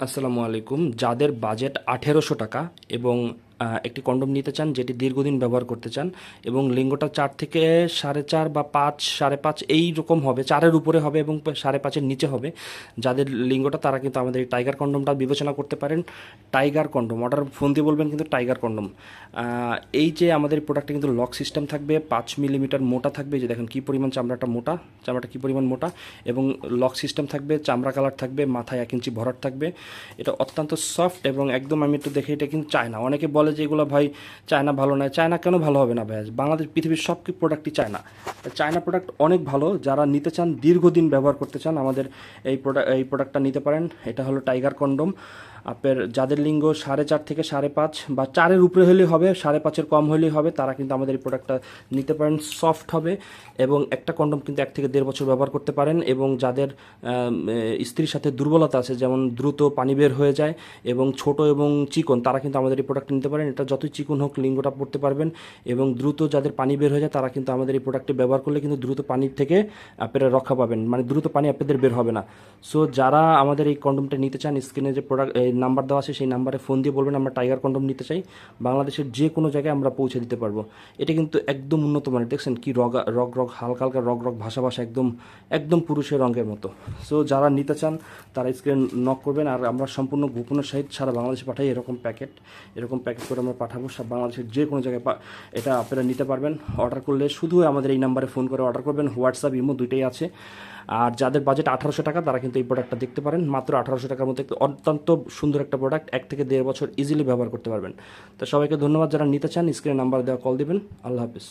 আসসালামু আলাইকুম। যাদের বাজেট আঠেরোশো টাকা এবং একটি কন্ডোম নিতে চান, যেটি দীর্ঘদিন ব্যবহার করতে চান, এবং লিঙ্গটা চার থেকে সাড়ে চার বা পাঁচ, সাড়ে পাঁচ এই রকম হবে, চারের উপরে হবে এবং সাড়ে পাঁচের নিচে হবে। যাদের লিঙ্গটা, তারা কিন্তু আমাদের এই টাইগার কন্ডোমটা বিবেচনা করতে পারেন। টাইগার কন্ডোম, অর্ডার ফোন দিয়ে বলবেন কিন্তু টাইগার কন্ডোম। এই যে আমাদের প্রোডাক্টে কিন্তু লক সিস্টেম থাকবে, পাঁচ মিলিমিটার মোটা থাকবে যে দেখেন কী পরিমাণ চামড়াটা মোটা, চামড়াটা কী পরিমাণ মোটা, এবং লক সিস্টেম থাকবে, চামড়া কালার থাকবে, মাথায় এক ইঞ্চি ভরাট থাকবে। এটা অত্যন্ত সফট এবং একদম আমি একটু দেখে, এটা কিন্তু চাই না। অনেকে বলে যে এগুলো ভাই চায়না ভালো নয়। চায়না কেন ভালো হবে না ভাই? বাংলাদেশ পৃথিবীর সব কি প্রোডাক্টই চায়না। চায়না প্রোডাক্ট অনেক ভালো, যারা নিতে চান, দীর্ঘদিন ব্যবহার করতে চান, আমাদের এই প্রোডাক্ট এই প্রোডাক্টটা নিতে পারেন। এটা হলো টাইগার কন্ডোম আপনার যাদের লিঙ্গ সাড়ে চার থেকে সাড়ে পাঁচ বা চারের উপরে হলেই হবে, সাড়ে পাঁচের কম হলেই হবে, তারা কিন্তু আমাদের এই প্রোডাক্টটা নিতে পারেন সফট হবে এবং একটা কন্ডোম কিন্তু এক থেকে দেড় বছর ব্যবহার করতে পারেন এবং যাদের স্ত্রীর সাথে দুর্বলতা আছে, যেমন দ্রুত পানি বের হয়ে যায় এবং ছোট এবং চিকন, তারা কিন্তু আমাদের এই প্রোডাক্ট নিতে পারেন। এটা যতই চিকন হোক, লিঙ্গটা পড়তে পারবেন এবং দ্রুত যাদের পানি বের হয়ে যায়, তারা কিন্তু আমাদের এই প্রোডাক্টটি ব্যবহার করলে কিন্তু দ্রুত পানির থেকে আপনারা রক্ষা পাবেন। মানে দ্রুত পানি আপনাদের বের হবে না। সো যারা আমাদের এই কন্ডোমটা নিতে চান স্ক্রিনে যে প্রোডাক্ট নাম্বার দেওয়া আছে, সেই নাম্বারে ফোন দিয়ে বলবেন, আমরা টাইগার কন্ডোম নিতে চাই। বাংলাদেশের যে কোনো জায়গায় আমরা পৌঁছে দিতে পারব। এটা কিন্তু একদম উন্নত মানের, দেখছেন কি রগ রগ রগ, হালকা হালকা রগ রগ ভাষা ভাষা, একদম একদম পুরুষের রঙের মতো। সো যারা নিতে চান, তারা স্ক্রিন নক করবেন, আর আমরা সম্পূর্ণ গোপনের সহিত সারা বাংলাদেশে পাঠাই, এরকম প্যাকেট এরকম প্যাকেট করে আমরা পাঠাবো, সব বাংলাদেশের যে কোনো জায়গায় এটা আপনারা নিতে পারবেন। অর্ডার করলে শুধু আমাদের এই নাম্বারে ফোন করে অর্ডার করবেন, হোয়াটসঅ্যাপ, ইমো দুইটাই আছে। আর যাদের বাজেট আঠারোশো টাকা, তারা কিন্তু এই প্রোডাক্টটা দেখতে পারেন, মাত্র আঠারোশো টাকার মধ্যে, অত্যন্ত সুন্দর একটা প্রোডাক্ট এক থেকে দেড় বছর ইজিলি ব্যবহার করতে পারবেন। তো সবাইকে ধন্যবাদ যারা নিতে চান স্ক্রিনে নাম্বার দেওয়া কল দিবেন। আল্লাহ হাফিজ।